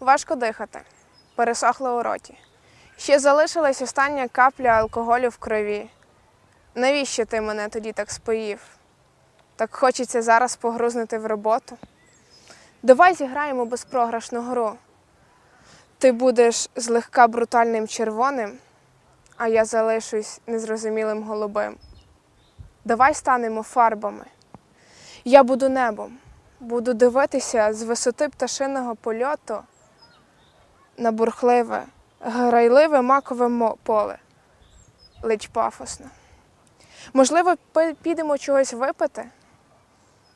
Важко дихати, пересохло у роті. Ще залишилась остання капля алкоголю в крові. Навіщо ти мене тоді так споїв? Так хочеться зараз погрузнути в роботу. Давай зіграємо безпрограшну гру. Ти будеш злегка брутальним червоним, а я залишусь незрозумілим голубим. Давай станемо фарбами. Я буду небом, буду дивитися з висоти пташиного польоту на бурхливе, грайливе макове поле, лич пафосно. Можливо, підемо чогось випити?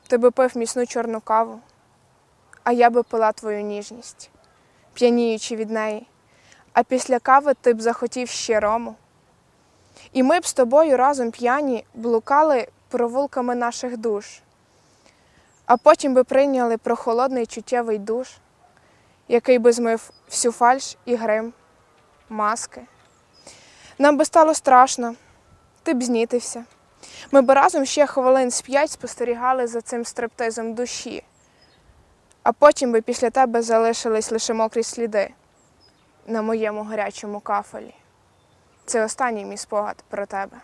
Ти би пив міцну чорну каву, а я би пила твою ніжність, п'яніючи від неї. А після кави ти б захотів ще рому. І ми б з тобою разом п'яні блукали провулками наших душ, а потім би прийняли прохолодний чуттєвий душ, який би змив всю фальш і грим, маски. Нам би стало страшно, ти б знітився. Ми б разом ще хвилин з п'ять спостерігали за цим стриптизом душі, а потім би після тебе залишились лише мокрі сліди на моєму гарячому кафелі. Це останній мій спогад про тебе.